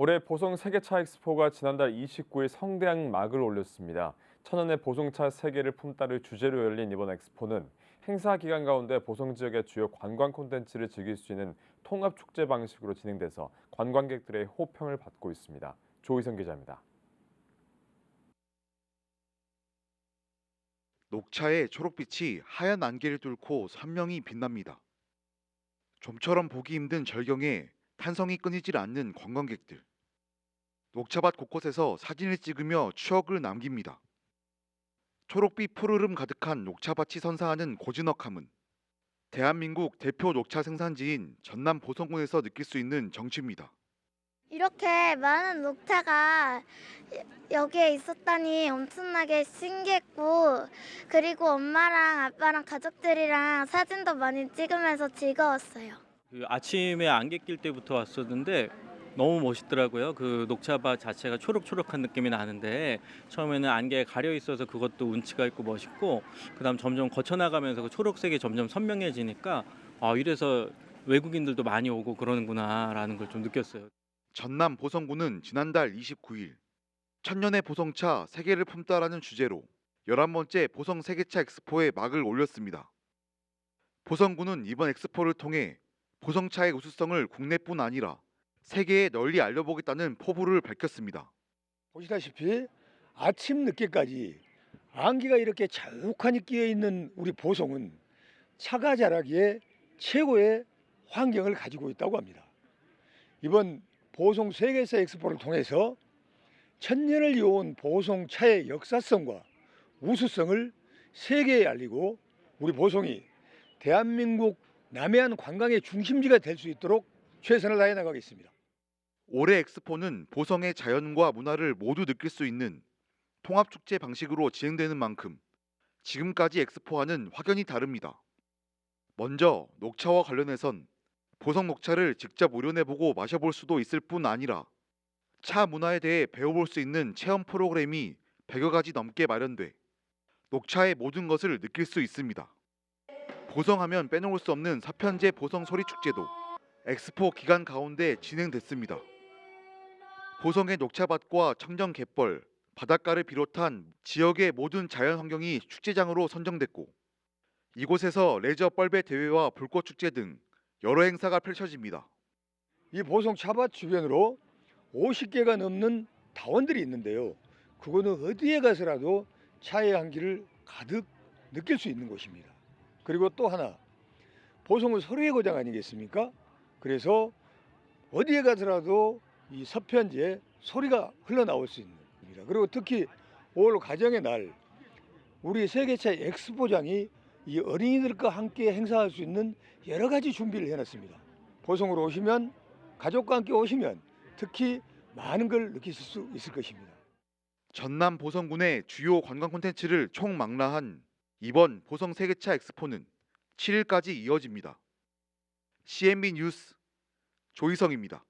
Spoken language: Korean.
올해 보성 세계차 엑스포가 지난달 29일 성대한 막을 올렸습니다. 천연의 보송차 세계를 품다를 주제로 열린 이번 엑스포는 행사 기간 가운데 보성 지역의 주요 관광 콘텐츠를 즐길 수 있는 통합 축제 방식으로 진행돼서 관광객들의 호평을 받고 있습니다. 조희성 기자입니다. 녹차의 초록빛이 하얀 안개를 뚫고 선명히 빛납니다. 좀처럼 보기 힘든 절경에 탄성이 끊이질 않는 관광객들. 녹차밭 곳곳에서 사진을 찍으며 추억을 남깁니다. 초록빛 푸르름 가득한 녹차밭이 선사하는 고즈넉함은 대한민국 대표 녹차 생산지인 전남 보성군에서 느낄 수 있는 정취입니다. 이렇게 많은 녹차가 여기에 있었다니 엄청나게 신기했고 그리고 엄마랑 아빠랑 가족들이랑 사진도 많이 찍으면서 즐거웠어요. 그 아침에 안개 낄 때부터 왔었는데 너무 멋있더라고요. 그 녹차밭 자체가 초록초록한 느낌이 나는데 처음에는 안개에 가려 있어서 그것도 운치가 있고 멋있고 그다음 점점 거쳐 나가면서 그 초록색이 점점 선명해지니까 아 이래서 외국인들도 많이 오고 그러는구나라는 걸 좀 느꼈어요. 전남 보성군은 지난달 29일 천년의 보성차 세계를 품다라는 주제로 11번째 보성 세계차 엑스포에 막을 올렸습니다. 보성군은 이번 엑스포를 통해 보성차의 우수성을 국내뿐 아니라 세계에 널리 알려보겠다는 포부를 밝혔습니다. 보시다시피 아침 늦게까지 안개가 이렇게 자욱하니 끼어 있는 우리 보성은 차가 자라기에 최고의 환경을 가지고 있다고 합니다. 이번 보성 세계사 엑스포를 통해서 천년을 이어온 보성차의 역사성과 우수성을 세계에 알리고 우리 보성이 대한민국 남해안 관광의 중심지가 될 수 있도록 최선을 다해 나가겠습니다. 올해 엑스포는 보성의 자연과 문화를 모두 느낄 수 있는 통합축제 방식으로 진행되는 만큼 지금까지 엑스포와는 확연히 다릅니다. 먼저 녹차와 관련해선 보성 녹차를 직접 우려내보고 마셔볼 수도 있을 뿐 아니라 차 문화에 대해 배워볼 수 있는 체험 프로그램이 100여 가지 넘게 마련돼 녹차의 모든 것을 느낄 수 있습니다. 보성하면 빼놓을 수 없는 서편제 보성 소리축제도 엑스포 기간 가운데 진행됐습니다. 보성의 녹차밭과 청정 갯벌, 바닷가를 비롯한 지역의 모든 자연 환경이 축제장으로 선정됐고 이곳에서 레저 뻘배 대회와 불꽃 축제 등 여러 행사가 펼쳐집니다. 이 보성 차밭 주변으로 50개가 넘는 다원들이 있는데요. 그거는 어디에 가서라도 차의 향기를 가득 느낄 수 있는 곳입니다. 그리고 또 하나 보성은 서로의 고장 아니겠습니까? 그래서 어디에 가서라도 이 서편지에 소리가 흘러나올 수 있는 겁니다. 그리고 특히 올 가정의 날 우리 세계차 엑스포장이 이 어린이들과 함께 행사할 수 있는 여러 가지 준비를 해놨습니다. 보성으로 오시면 가족과 함께 오시면 특히 많은 걸 느끼실 수 있을 것입니다. 전남 보성군의 주요 관광 콘텐츠를 총망라한 이번 보성 세계차 엑스포는 7일까지 이어집니다. CNB 뉴스 조희성입니다.